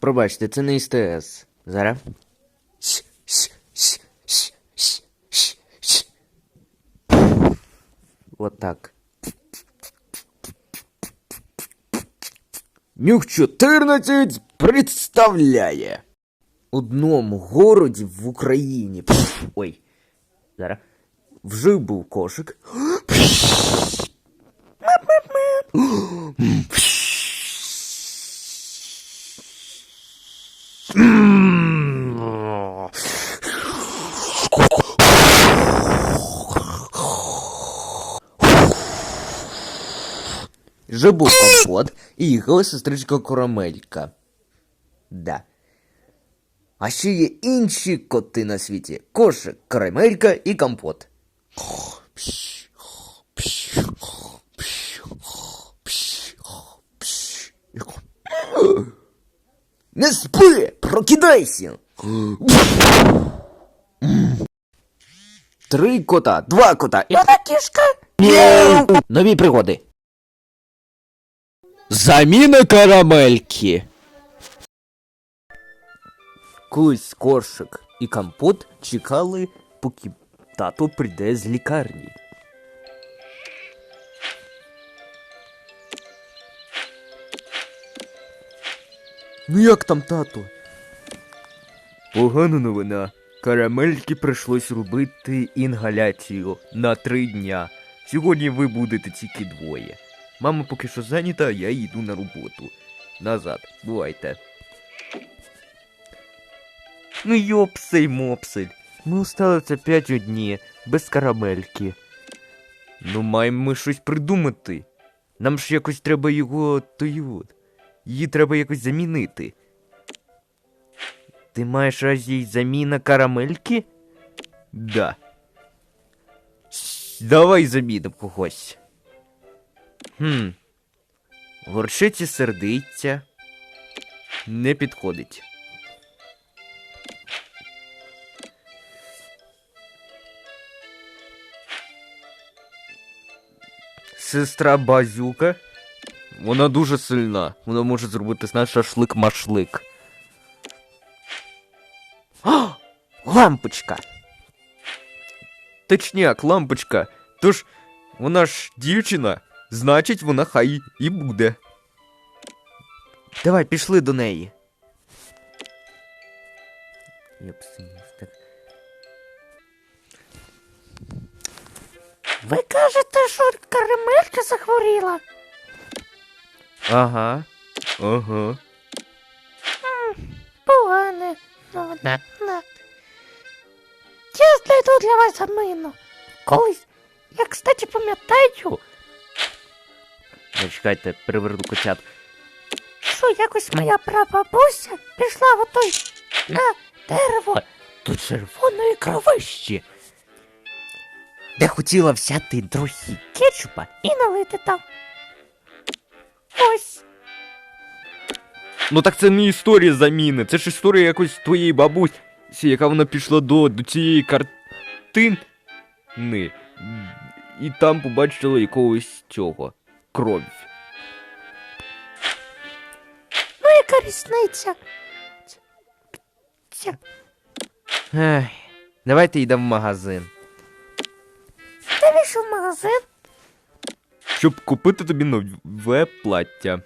Пробачте, це не СТС. Зараз. Вот так. Нюх 14 представляє. Одному городі в Україні. Ой. Зараз. Вжив був кошик. Жив був компот і їхала сестричка Коромелька. Да. А ще є інші коти на світі: кошик, карамелька і компот. Не спи! Прокидайся! Три кота, два кота і одна кішка. Нові пригоди. Заміна карамельки. Колись коршик і компот чекали, поки тато прийде з лікарні. Ну як там тато? Погана новина. Карамельки прийшлось робити інгаляцію на три дня. Сьогодні ви будете тільки двоє. Мама поки що зайнята, а я йду на роботу. Назад, бувайте. Ну йопсей мопсель. Ми осталися п'ять одні, без карамельки. Ну, маємо ми щось придумати. Нам ж якось треба його той от. Її треба якось замінити. Ти маєш разі заміна карамельки? Да. Давай замінимо когось. Хм. Горчиці сердиться. Не підходить. Сестра Базюка. Вона дуже сильна. Вона може зробити з шашлик-машлик. О! Лампочка! Точняк, лампочка. Тож, вона ж дівчина, значить вона хай і буде. Давай, пішли до неї. Ви кажете, що карамелька захворіла? Ага. Ага. Погане. Ну, да. да. Я знайду для вас замину. Колись, я, кстати, пам'ятаю, Чекайте, переверну котят. що якось моя прабабуся пішла в отой на дерево до червоної кровищі, Де хотіла взяти трохи кетчупа і налити там. Ось. Ну так це не історія заміни, це ж історія якось твоєї бабусі, яка вона пішла до, до цієї картини. І там побачила якогось цього. Кров. Ну, яка різниця? Ех, давайте йдемо в магазин. Ти вийшов в магазин? Щоб купити тобі нове плаття.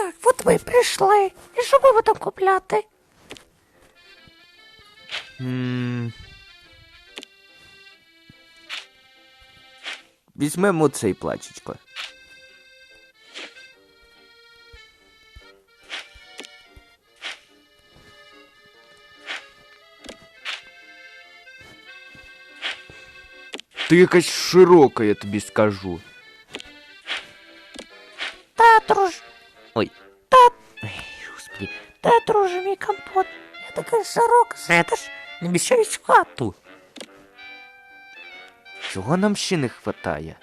Так, от ви прийшли. І що ви будете купляти? М. Візьмемо цей плачечко. Ти якась широка, я тобі скажу. Знаєш, не міщаюсь в хату. Чого нам ще не хватає?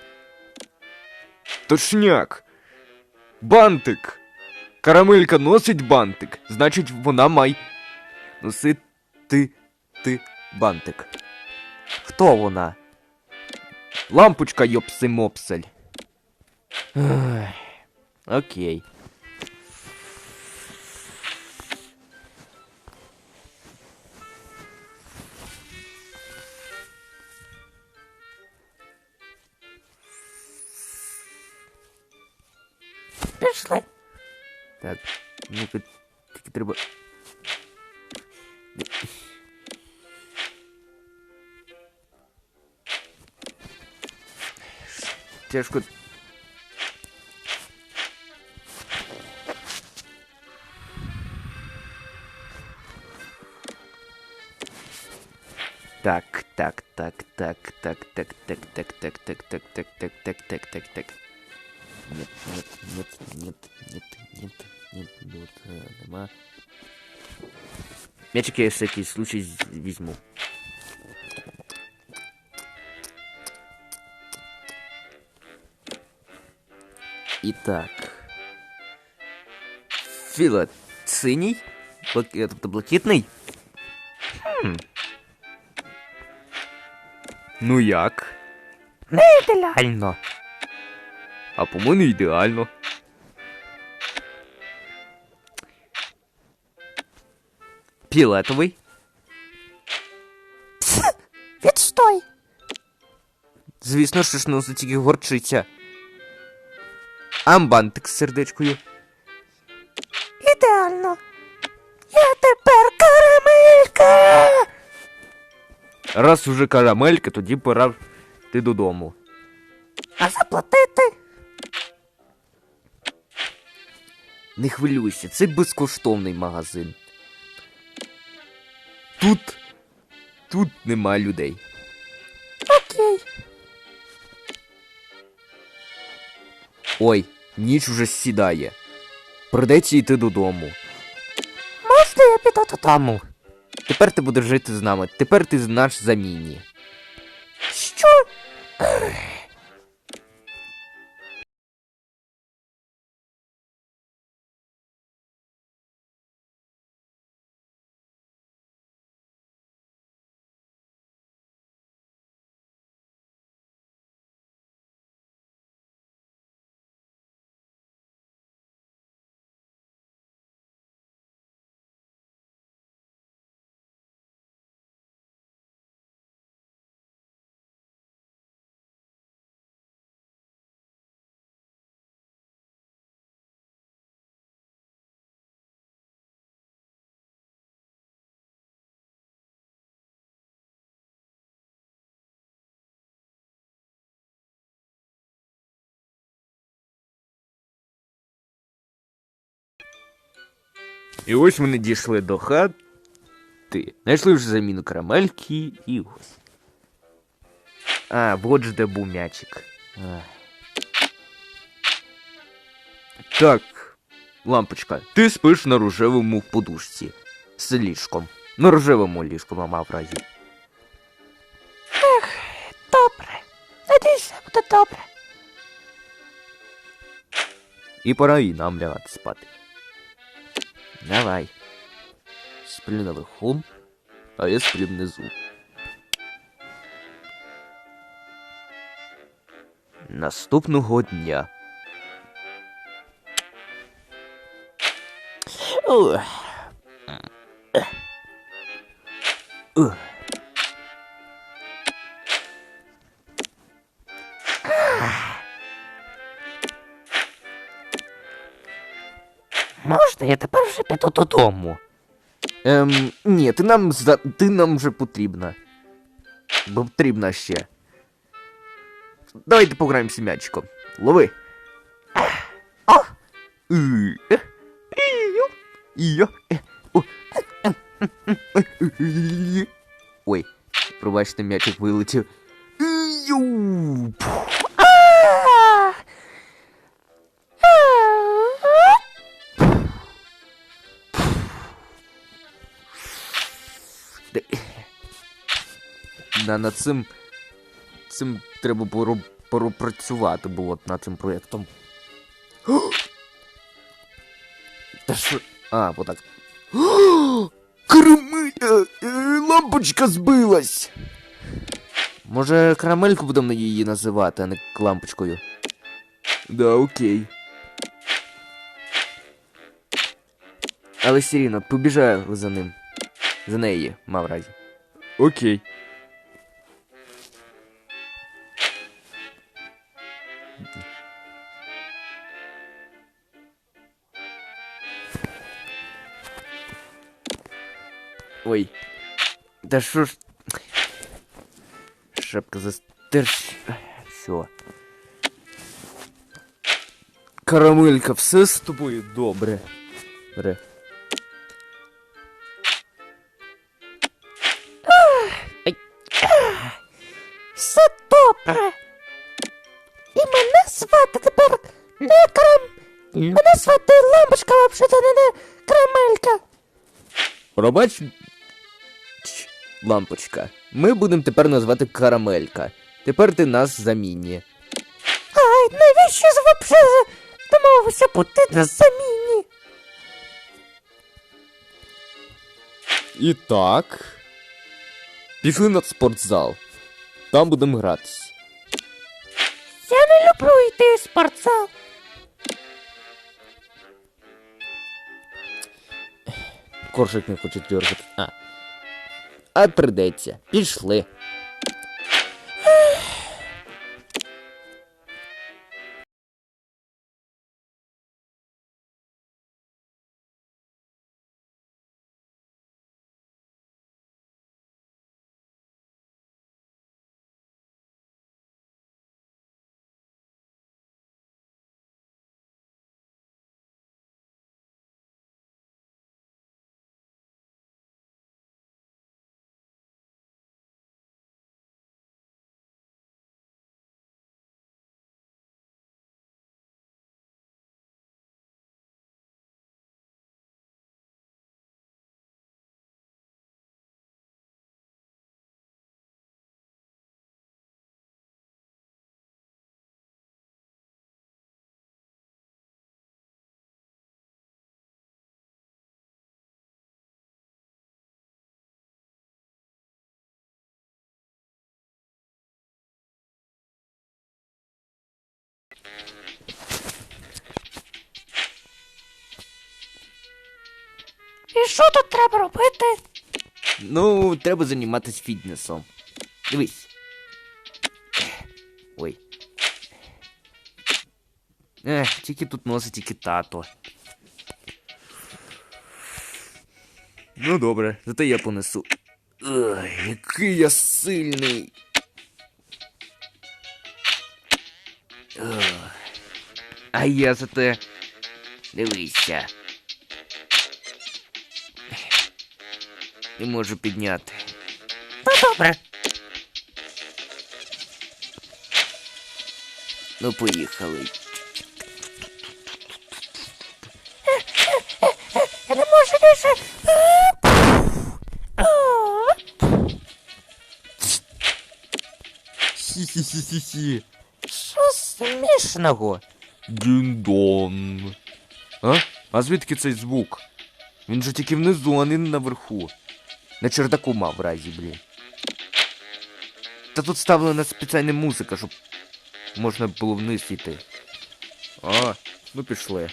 Точняк. Бантик. Карамелька носить бантик. Значить, вона май носити ти бантик. Хто вона? Лампочка йопси-мопсель. Окей. Так, так, так, так, так, так, так, так, так, так, так, так, так, так, так, так, так. Нет, нет, нет, нет, нет, нет, нет, нет, э, нема. Мячик я всякий случай з- візьму. Итак. Філа синій? Блак... е, Тобто блакитний? Хм. Ну як? Не ідеально. А по-моєму ідеально. Фіолетовий. Відстой. Звісно, що ж носить тільки горчиця. Амбантик з сердечкою. Раз уже карамелька, тоді пора йти додому. А заплатити? Не хвилюйся, це безкоштовний магазин. Тут. Тут нема людей. Окей. Ой, ніч уже сідає. Придеться йти додому. Можна я піду додому? Тепер ти будеш жити з нами. Тепер ти наш замінні. І ось ми не дійшли до хати. Знайшли вже заміну карамельки і ось. А, вот ж де був м'ячик. Ах. Так, лампочка, ти спиш на рожевому подушці. З ліжком. На рожевому ліжку, мама в разі. Добре. Надіюся, буде добре. І пора і нам лягати спати. Давай. Сплю наверху, а я сплю внизу. Наступного дня. Ух. Ух. Можна я тепер вже піду додому? Ем, ні, ти нам зда... ти нам вже потрібна. Бо потрібна ще. Давайте пограємося м'ячиком. Лови. О, І, е, і-йо, і-йо, е, о, е, е, е, е, е. Ой, пробачте, м'ячик вилетів. І-йоу. Над цим. Цим треба пору, порупрацювати було над цим проєктом. Та що? А, вот так. Карамель! е, Лампочка збилась! Може, карамельку будемо її називати, а не лампочкою. Да, окей. Але все рівно, побіжаю за ним. За неї, мав разі. Окей. Да що ж. Шапка застерж. Все. Карамелька, все з тобою добре. Добре. все добре. І мене звати тепер не крам. Мене звати лампочка, взагалі не, не крамелька. Пробач. Лампочка. Ми будемо тепер назвати Карамелька. Тепер ти нас замінює. Ай, навіщо ж взагалі домовився бути на заміні? І так. Пішли на спортзал. Там будемо гратись. Я не люблю йти в спортзал. Коржик не хоче дергати. А. А придеться. Пішли. І що тут треба робити? Ну, треба займатися фітнесом. Дивись. Ой. Ех, тільки тут носить тільки тато. Ну добре, зате я понесу. Ой, який я сильний. Ох. А я зате. Дивися. Не можу підняти. Ну добре. Ну, поїхали. Я не можу більше. О, Хі-хі-хі-хі-хі. Смішного? Дін-дон. А? А звідки цей звук? Він же тільки внизу, а не наверху. На чердаку мав в разі, блін. Та тут ставлена спеціальна музика, щоб можна було вниз йти. А, ну пішли.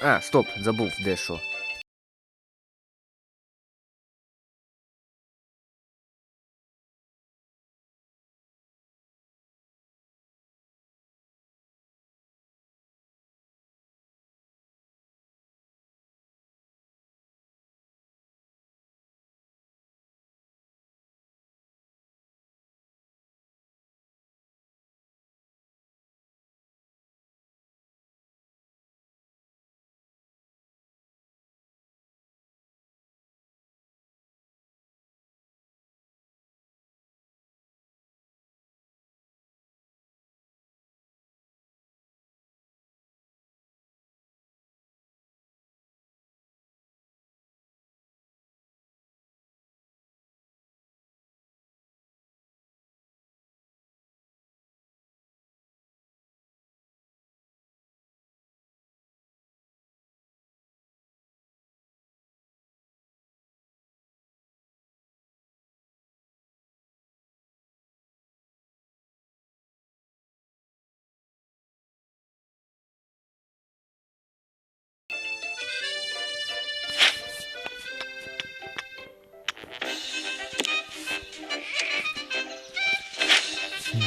А, стоп, забув дещо.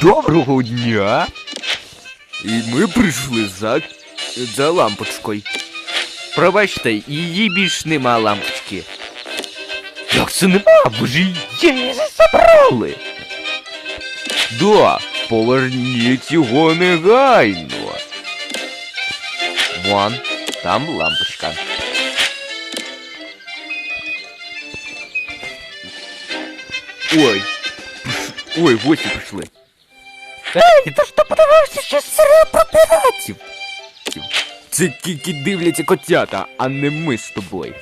Доброго дня! І ми прийшли за, за лампочкою. Пробачте, її більш нема лампочки. Як це нема? Ви ж її забрали. Да, поверніть його негайно. Вон, там лампочка. Ой, ой, гості прийшли. Ей, ти ж ти подивився ще серіал про піратів? Це тільки дивляться котята, а не ми з тобою.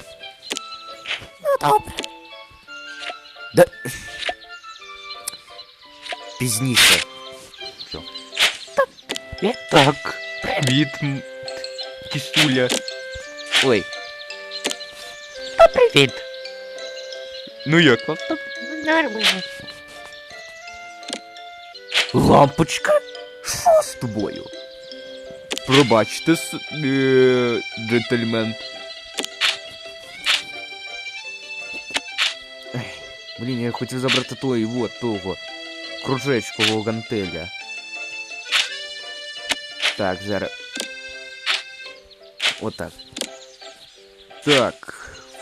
Ну добре. Да... Пізніше. Все. І так. Привіт, м- кісуля. Ой, Та привіт. ну як вам? Нормально. Лампочка? Що з тобою? Пробачте, с... е... джентльмен. Ех, Блін, я хотів забрати той, вот, того. Кружечкового гантеля. Так, зараз. Отак. Так.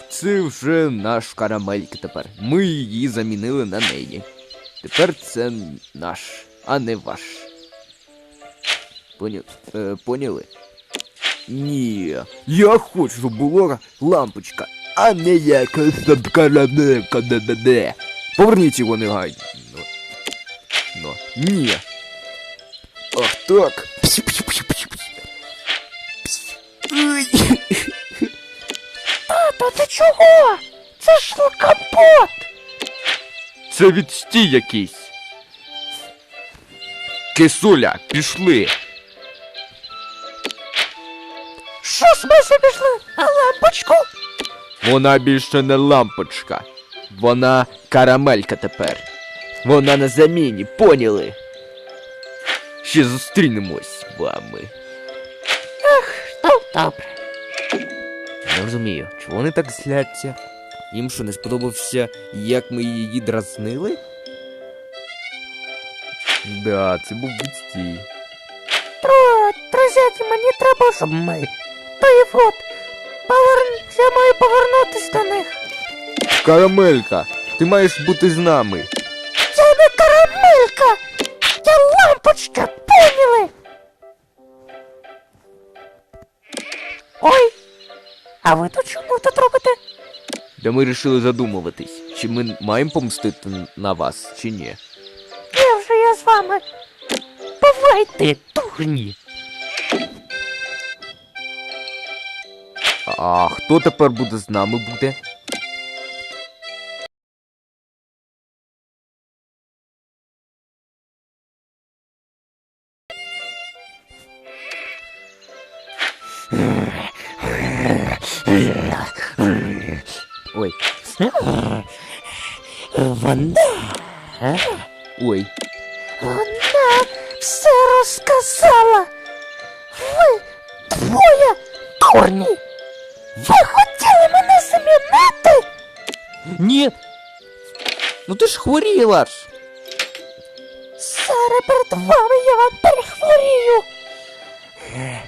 Це вже наш карамельки тепер. Ми її замінили на неї. Тепер це наш, а не ваш. Поня... Е, поняли? Ні. Я хочу, щоб була лампочка, а не якась там карамелька де-де-де. Поверніть його негайно. Ну. Ні. Ах так. Тато, ти чого? Це ж компот. Це відстій якийсь. Кисуля, пішли. Що з ми пішли? А лампочку? Вона більше не лампочка. Вона карамелька тепер. Вона на заміні, поняли? Ще зустрінемось з вами. Ах, Ну, добре. Не розумію, чого вони так зляться? Їм що не сподобався, як ми її дразнили? Да, це був відстій. Тро, друзяки, мені треба, щоб ми. Та і от. Поверн... Я маю повернутись до них. Карамелька, ти маєш бути з нами. Я не карамелька! Я лампочка, поняли? Ой, а ви тут чому тут робите? Да ми вирішили задумуватись, чи ми маємо помстити на вас, чи ні. Вами. Бувайте, дурні. А хто тепер буде з нами буде? Ой, Вона, ой, все розказала. Ви двоє дурні. Ви хотіли мене замінити? Ні. Ну ти ж хворіла ж. Зараз перед вами я вам перехворію. Е,